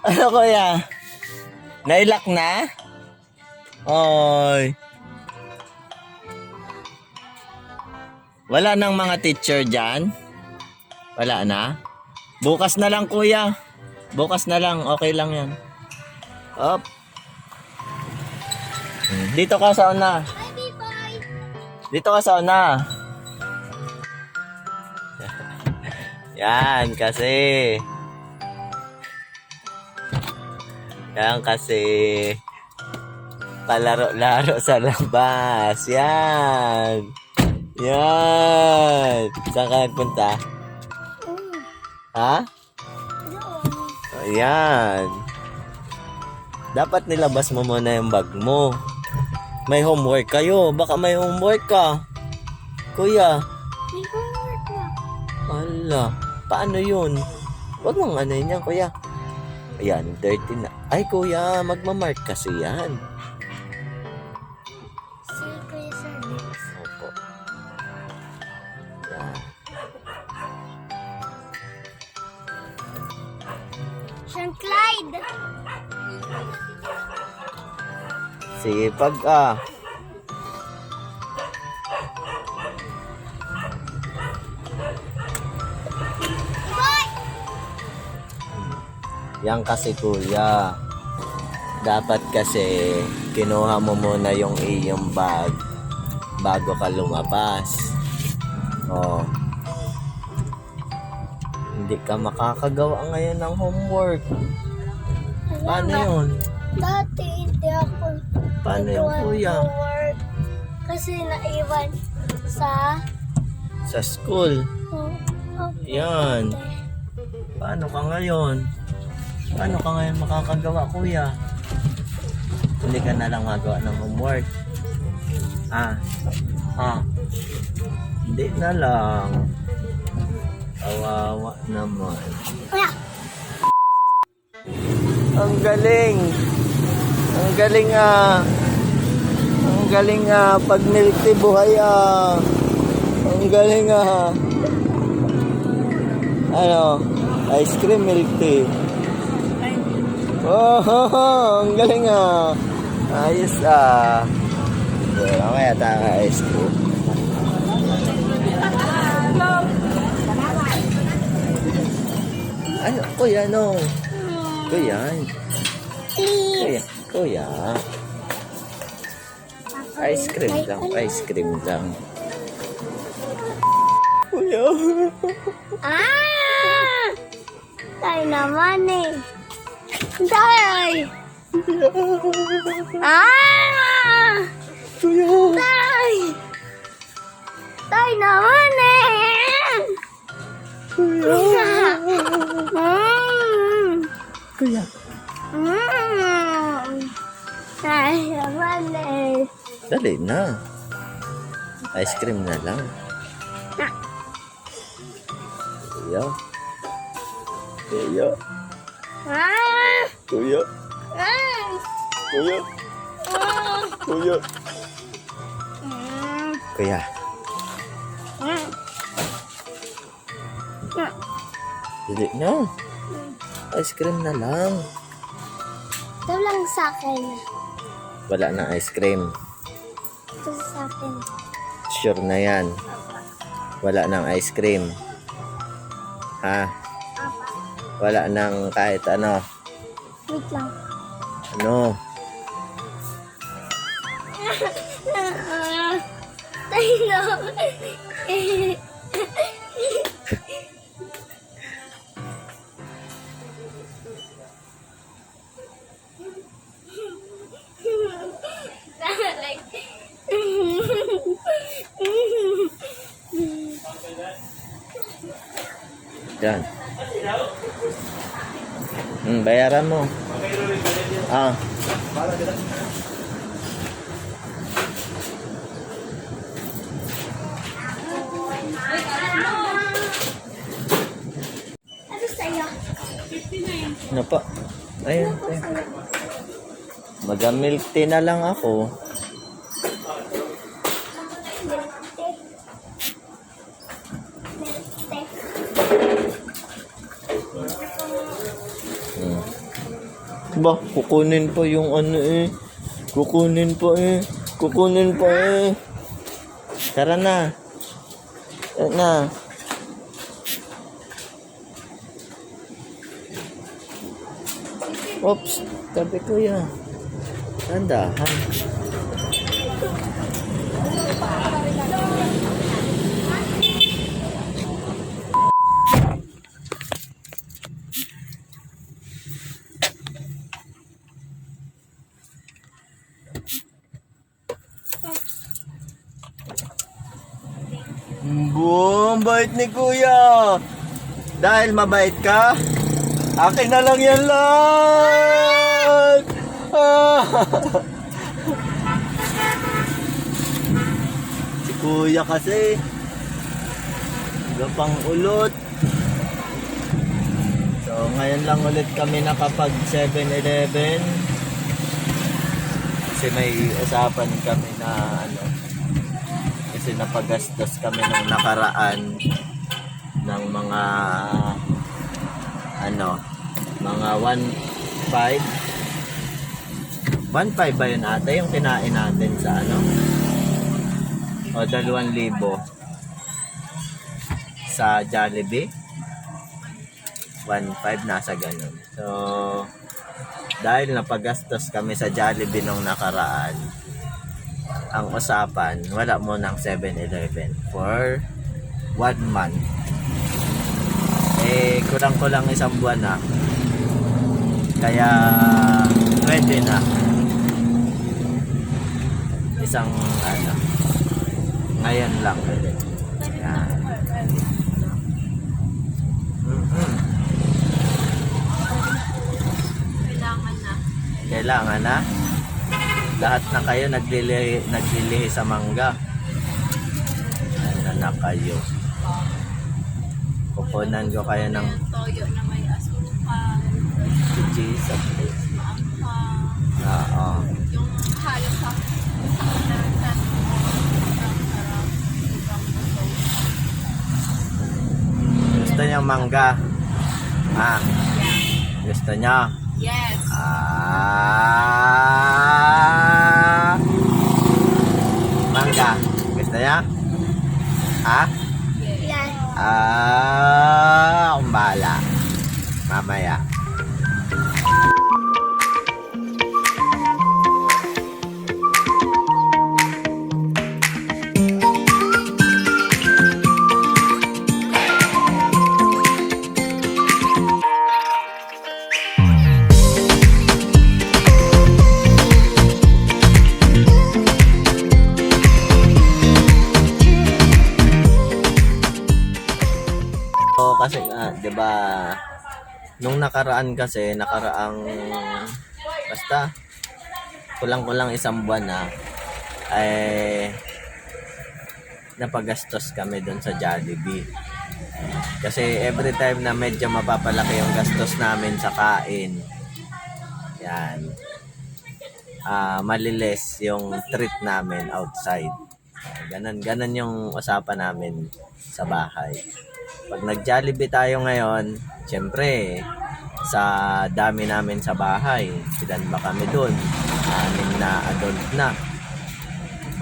Ano kuya? Nailak na? Oy. Wala nang mga teacher dyan? Wala na? Bukas na lang kuya. Bukas na lang. Okay lang yan. Up. Dito ka sa una. Dito ka sa una. Yan kasi. Yan kasi. Palaro-laro sa labas. Yan. Yan. Saan ka nagpunta? Ha? Ayan. Dapat nilabas mo muna yung bag mo. May homework kayo. Baka may homework ka. Kuya. May homework na. Ala. Paano yun? Huwag mong ano yan, kuya. Ayan, dirty na. Ay, kuya, magmamark kasi yan. Si Kuya Service. Opo. Yan. Sean Clyde. Sipag ah. Yan kasi kuya. Dapat kasi kinuha mo muna yung iyong bag bago ka lumabas. Oh. Hindi ka makakagawa ngayon ng homework. Paano yun? Dati hindi ako Paano yun kuya? homework Kasi naiwan sa... Sa school. Oh, oh, Yan. Paano ka ngayon? Paano ka ngayon makakagawa kuya? Hindi ka na lang magawa ng homework. Ah. Ah. Hindi na lang. Kawawa naman. Kuya! Ang galing. Ang galing ah. Ang galing ah. Pag tea buhay ah. Ang galing ah. Ano? Ice cream milk tea. Oh, ang galing ah. Ayos ah. Okay, mamaya tayo ice cream. Ano? Kuya, ano? Kuya. Kuya. Kuya. Ice cream lang. Ice cream lang. Kuya. Ah! Tayo naman eh. Tay! Ah! Kuya. Tay! Tay naman eh! Mm. Kuya. Mm. Tay naman eh. Dali na. Ice cream na lang. Kuya. Kuya. Ah! Kuya. Ah! Kuya. Ah! Kuya. Mm. Kuya. Mm. Mm. Dali na. Ice cream na lang. Ito lang sa akin. Wala na ice cream. Ito sa akin. Sure na yan. Wala nang ice cream. Ha? Wala nang kahit ano. Wait lang. Ano? Tayo na. Hmm, bayaran mo. Ah. Ano? Ano pa? Ayun. ayun. Mag-milk tea na lang ako. Ba, kukunin pa yung ano eh. Kukunin pa eh. Kukunin pa eh. Tara na. Tara na. Oops, tabi ko yan. Tandahan. Boom, bait ni kuya. Dahil mabait ka, akin na lang yan lang. Si kuya kasi, gapang ulot. So, ngayon lang ulit kami nakapag 7-Eleven. Kasi may usapan kami na ano, kasi napagastos kami ng nakaraan ng mga ano mga 1.5 1.5 ba yun ate yung kinain natin sa ano? O 2,000 sa Jollibee? 1.5 nasa ganun. So dahil napagastos kami sa Jollibee nung nakaraan ang usapan, wala mo ng 7-Eleven for one month. Eh, kulang-kulang isang buwan na. Kaya, pwede na. Isang, ano, ngayon lang ulit. Yan. Kailangan na. Kailangan na. Lahat na kayo naglilihi, naglilihi sa mangga. Ano na kayo. Kukunan ko kayo ng toyo na may asukal, least. maanghang, Oo. yung halos sa. Gusto niyo mangga? Ah, gusto niyo? Yes. Ah. Mangga. Gusto niya? Ha? Yes. Ah, Nung nakaraan kasi, nakaraang basta kulang-kulang isang buwan na ay napagastos kami doon sa Jollibee. Kasi every time na medyo mapapalaki yung gastos namin sa kain, yan, ah maliles yung treat namin outside. Ganon, ganon yung usapan namin sa bahay. Pag nag-Jollibee tayo ngayon, syempre, sa dami namin sa bahay, ilan ba kami doon? Anim na adult na.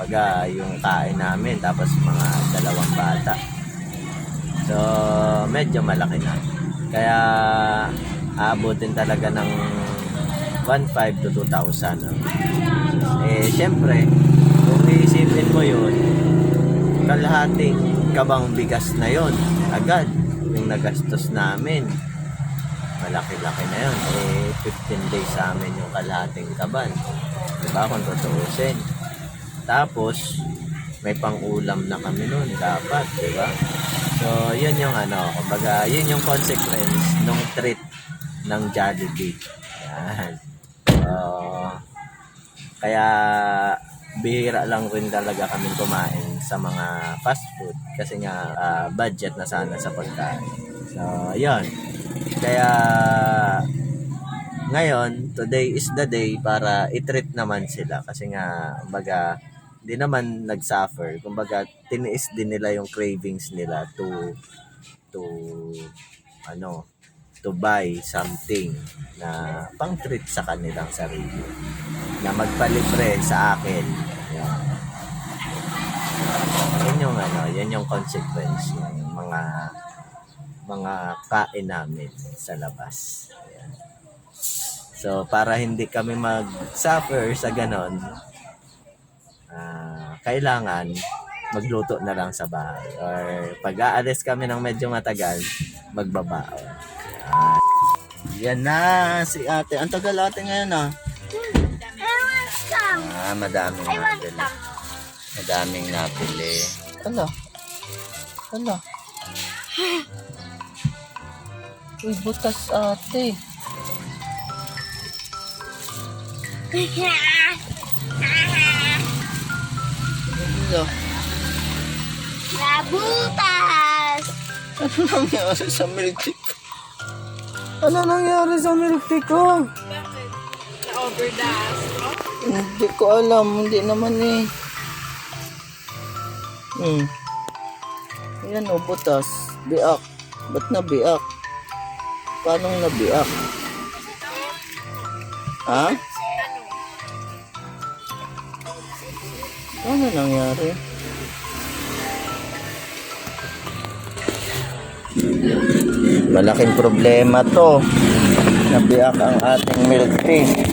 Baga, yung kain namin, tapos mga dalawang bata. So, medyo malaki na. Kaya, aabutin talaga ng 1.5 to 2,000. no? Eh, syempre, kung iisipin mo yun, kalahating kabang bigas na yon agad yung nagastos namin. Malaki-laki na yun. Eh 15 days sa amin yung kalahating kaban. Di ba? Kung tutuusin. Tapos may pang-ulam na kami noon dapat di ba? So yun yung ano kumbaga yun yung consequence nung treat ng Jollibee. Yan. So kaya bihira lang rin talaga kami kumain sa mga fast food kasi nga ah, budget na sana sa pagkain. So, yun. Kaya ngayon, today is the day para i-treat naman sila kasi nga, kumbaga, di naman nag-suffer. Kumbaga, tiniis din nila yung cravings nila to to ano to buy something na pang treat sa kanilang sarili na magpalibre sa akin. Yan. Yung ano, yan yung consequence ng mga mga kain namin sa labas. Yan. So, para hindi kami mag-suffer sa ganon, ah, kailangan magluto na lang sa bahay. Or pag aalis kami ng medyo matagal, magbabaon. Yan. Yan na, si ate. Ang tagal ate ngayon ah. Some. Ah, madaming I want. Madaming nabili. Ano? Ano? Uy, butas ate. Ano? Nabutas. Ano nangyari sa milk tea? Ano nangyari sa milk tea ko? Bakit? Na-over the astro? Hindi ko alam. Hindi naman eh. Hmm. Ayan o, butas. Biak. Ba't na biak? Paano nabiak? Ha? Ano nangyari? Malaking problema to. Nabiak ang ating milk tea.